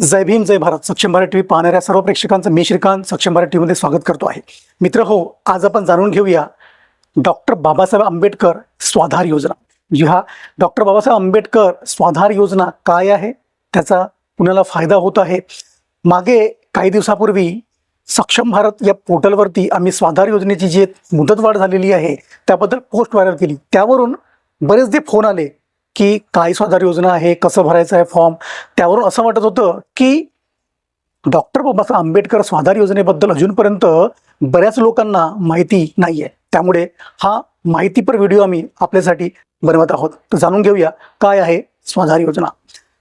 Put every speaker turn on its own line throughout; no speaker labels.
जय भीम जय भारत. सक्षम Bharat T V पाहणाऱ्या सर्व प्रेक्षकांचं मी श्रीकांत सक्षम भारत टी व्हीमध्ये स्वागत करतो आहे. मित्र हो आज आपण जाणून घेऊया डॉक्टर बाबासाहेब आंबेडकर स्वाधार योजना. जी हा डॉक्टर बाबासाहेब आंबेडकर स्वाधार योजना काय आहे? त्याचा कुणाला फायदा होत आहे? मागे काही दिवसापूर्वी सक्षम भारत या पोर्टलवरती आम्ही स्वाधार योजनेची जी मुदतवाढ झालेली आहे त्याबद्दल पोस्ट व्हायरल केली. त्यावरून बरेचदे फोन आले की काय स्वाधार योजना आहे कसं भरायचं आहे फॉर्म? त्यावरून असं वाटत होतं की डॉक्टर बाबासाहेब आंबेडकर स्वाधार योजनेबद्दल अजूनपर्यंत बऱ्याच लोकांना माहिती नाही आहे त्यामुळे हा माहितीपर व्हिडिओ आम्ही आपल्यासाठी बनवत आहोत. तर जाणून घेऊया काय आहे स्वाधार योजना.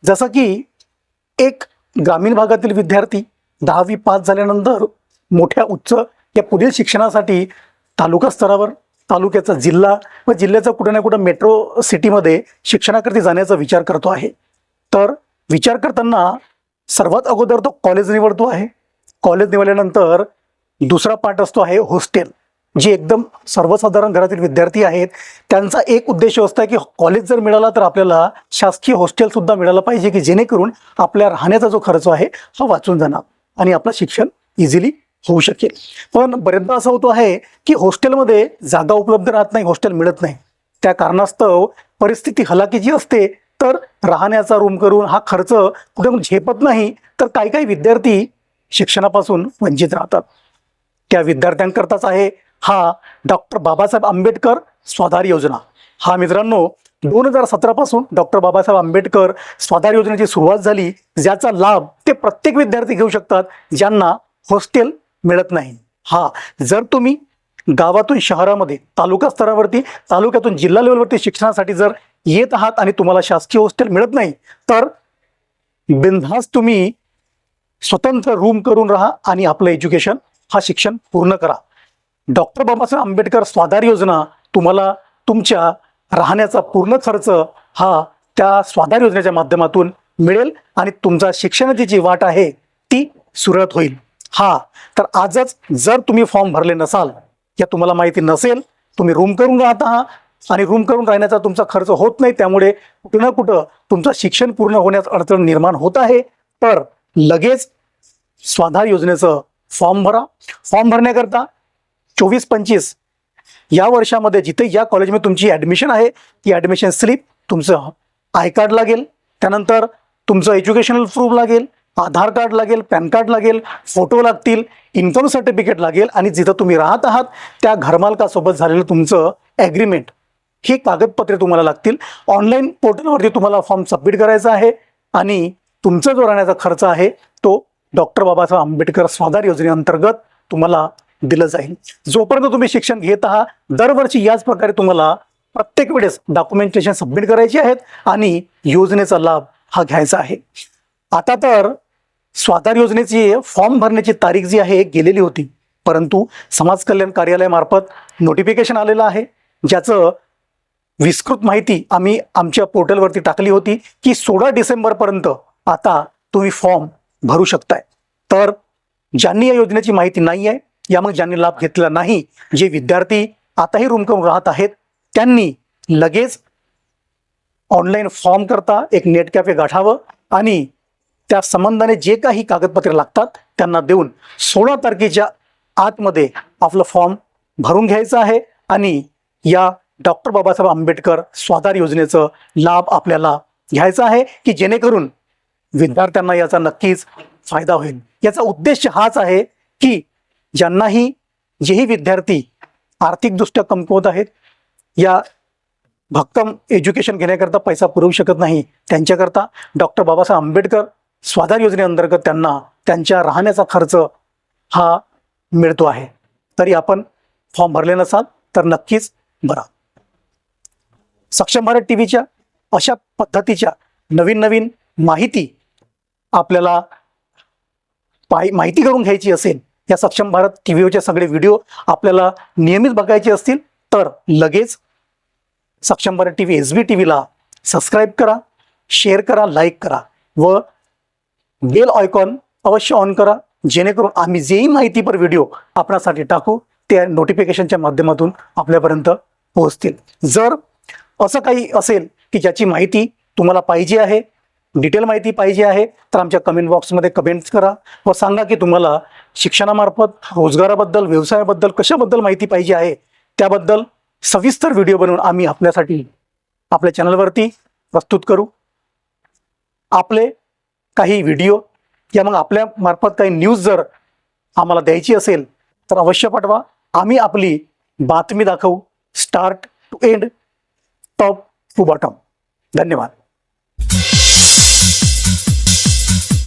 जसं की एक ग्रामीण भागातील विद्यार्थी दहावी पास झाल्यानंतर मोठ्या उच्च या पुढील शिक्षणासाठी तालुका स्तरावर तालुक्याचा जिल्हा व जिल्ह्याचा कुठं ना कुठं मेट्रो सिटीमध्ये शिक्षणाकरती जाण्याचा विचार करतो आहे. तर विचार करताना सर्वात अगोदर तो कॉलेज निवडतो आहे. कॉलेज निवडल्यानंतर दुसरा पार्ट असतो आहे हॉस्टेल जे एकदम सर्वसाधारण घरातील विद्यार्थी आहेत. त्यांचा एक उद्देश असतो की कॉलेज जर मिळाला तर आपल्याला शासकीय हॉस्टेलसुद्धा मिळालं पाहिजे की जेणेकरून आपल्या राहण्याचा जो खर्च आहे हा वाचून जाणार. आणि आपलं शिक्षण इझिली होऊ शकेल. पण बरेचदा असं होतो आहे की हॉस्टेलमध्ये जागा उपलब्ध राहत नाही हॉस्टेल मिळत नाही. त्या कारणास्तव परिस्थिती हलाखीची असते तर राहण्याचा रूम करून हा खर्च कुठे झेपत नाही तर काही काही विद्यार्थी शिक्षणापासून वंचित राहतात. त्या विद्यार्थ्यांकरताच आहे हा डॉक्टर बाबासाहेब आंबेडकर स्वाधार योजना. हा मित्रांनो दोन हजार सतरापासून डॉक्टर बाबासाहेब आंबेडकर स्वाधार योजनेची सुरुवात झाली ज्याचा लाभ ते प्रत्येक विद्यार्थी घेऊ शकतात ज्यांना हॉस्टेल मिळत नाही. हा जर तुम्ही गावातून शहरामध्ये तालुका स्तरावरती तालुक्यातून जिल्हा लेवलवरती शिक्षणासाठी जर येत आहात आणि तुम्हाला शासकीय हॉस्टेल मिळत नाही तर बिनधास तुम्ही स्वतंत्र रूम करून राहा आणि आपलं एज्युकेशन हा शिक्षण पूर्ण करा. डॉक्टर बाबासाहेब आंबेडकर स्वाधार योजना तुम्हाला तुमच्या राहण्याचा पूर्ण खर्च हा त्या स्वाधार योजनेच्या माध्यमातून मिळेल आणि तुमचा शिक्षणाची जी वाट आहे ती सुरळत होईल. हा तर आजच जर तुम्ही फॉर्म भरले नसाल या तुम्हाला माहिती नसेल तुम्ही रूम करून राहत आहात आणि रूम करून राहण्याचा तुमचा खर्च होत नाही त्यामुळे कुठं ना कुठं तुमचं शिक्षण पूर्ण होण्यास अडचण निर्माण होत आहे. तर लगेच स्वाधार योजनेचं फॉर्म भरा. फॉर्म भरण्याकरता चोवीस पंचवीस या वर्षामध्ये जिथे या कॉलेजमध्ये तुमची ॲडमिशन आहे ती ॲडमिशन स्लिप तुमचं आय कार्ड लागेल. त्यानंतर तुमचं एज्युकेशनल प्रूफ लागेल. आधार कार्ड लागेल पॅन कार्ड लागेल फोटो लागतील इन्कम सर्टिफिकेट लागेल आणि जिथं तुम्ही राहत आहात त्या घरमालकासोबत झालेलं तुमचं ॲग्रीमेंट ही कागदपत्रे तुम्हाला लागतील. ऑनलाईन पोर्टलवरती तुम्हाला फॉर्म सबमिट करायचा आहे आणि तुमचा जो राहण्याचा खर्च आहे तो डॉक्टर बाबासाहेब आंबेडकर स्वाधार योजनेअंतर्गत तुम्हाला दिलं जाईल. जोपर्यंत तुम्ही शिक्षण घेत आहात दरवर्षी याच प्रकारे तुम्हाला प्रत्येक वेळेस डॉक्युमेंटेशन सबमिट करायची आहेत आणि योजनेचा लाभ हा घ्यायचा आहे. आता तर स्वाधार योजनेची फॉर्म भरण्याची तारीख जी आहे गेलेली होती. परंतु समाज कल्याण कार्यालयामार्फत नोटिफिकेशन आलेलं आहे. ज्याचं विस्तृत माहिती आम्ही आमच्या पोर्टलवरती टाकली होती की सोळा डिसेंबरपर्यंत आता तुम्ही फॉर्म भरू शकताय. तर ज्यांनी या योजनेची माहिती नाही आहे या मग ज्यांनी लाभ घेतला नाही जे विद्यार्थी आताही रुमकम राहत आहेत त्यांनी लगेच ऑनलाईन फॉर्म करता एक नेट कॅफे गाठावं आणि त्या संबंधाने जे काही कागदपत्रे लागतात त्यांना देऊन सोळा तारखेच्या आतमध्ये आपलं फॉर्म भरून घ्यायचं आहे आणि या डॉक्टर बाबासाहेब आंबेडकर स्वाधार योजनेचं लाभ आपल्याला घ्यायचा आहे की जेणेकरून विद्यार्थ्यांना याचा नक्कीच फायदा होईल. याचा उद्देश हाच आहे की ज्यांनाही जेही विद्यार्थी आर्थिकदृष्ट्या कमकुवत आहेत या भक्कम एज्युकेशन घेण्याकरता पैसा पुरवू शकत नाही त्यांच्याकरता डॉक्टर बाबासाहेब आंबेडकर स्वाधार योजनेअंतर्गत त्यांना त्यांच्या राहण्याचा खर्च हा मिळतो आहे. तरी आपण फॉर्म भरले नसाल तर नक्कीच भरा. सक्षम भारत टी व्हीच्या अशा पद्धतीच्या नवीन नवीन माहिती आपल्याला पाय माहिती करून घ्यायची असेल या सक्षम भारत टी व्हीवरचे सगळे व्हिडिओ आपल्याला नियमित बघायचे असतील तर लगेच Saksham Bharat T V S B T व्हीला सबस्क्राईब करा शेअर करा लाईक करा व बेल आयकॉन अवश्य ऑन करा जेणेकरून आम्ही जेही माहितीपर व्हिडिओ आपणासाठी टाकू त्या नोटिफिकेशनच्या माध्यमातून आपल्यापर्यंत पोहोचतील. जर असं काही असेल की ज्याची माहिती तुम्हाला पाहिजे आहे डिटेल माहिती पाहिजे आहे तर आमच्या कमेंट बॉक्समध्ये कमेंट्स करा व सांगा की तुम्हाला शिक्षणामार्फत रोजगाराबद्दल व्यवसायाबद्दल कशाबद्दल माहिती पाहिजे आहे त्याबद्दल सविस्तर व्हिडिओ बनवून आम्ही आपल्यासाठी आपल्या चॅनलवरती प्रस्तुत करू. आपले काही व्हिडिओ या मग आपल्या मार्फत काही न्यूज जर आम्हाला द्यायची असेल तर अवश्य पाठवा. आम्ही आपली बातमी दाखवू. Start to end top to bottom धन्यवाद.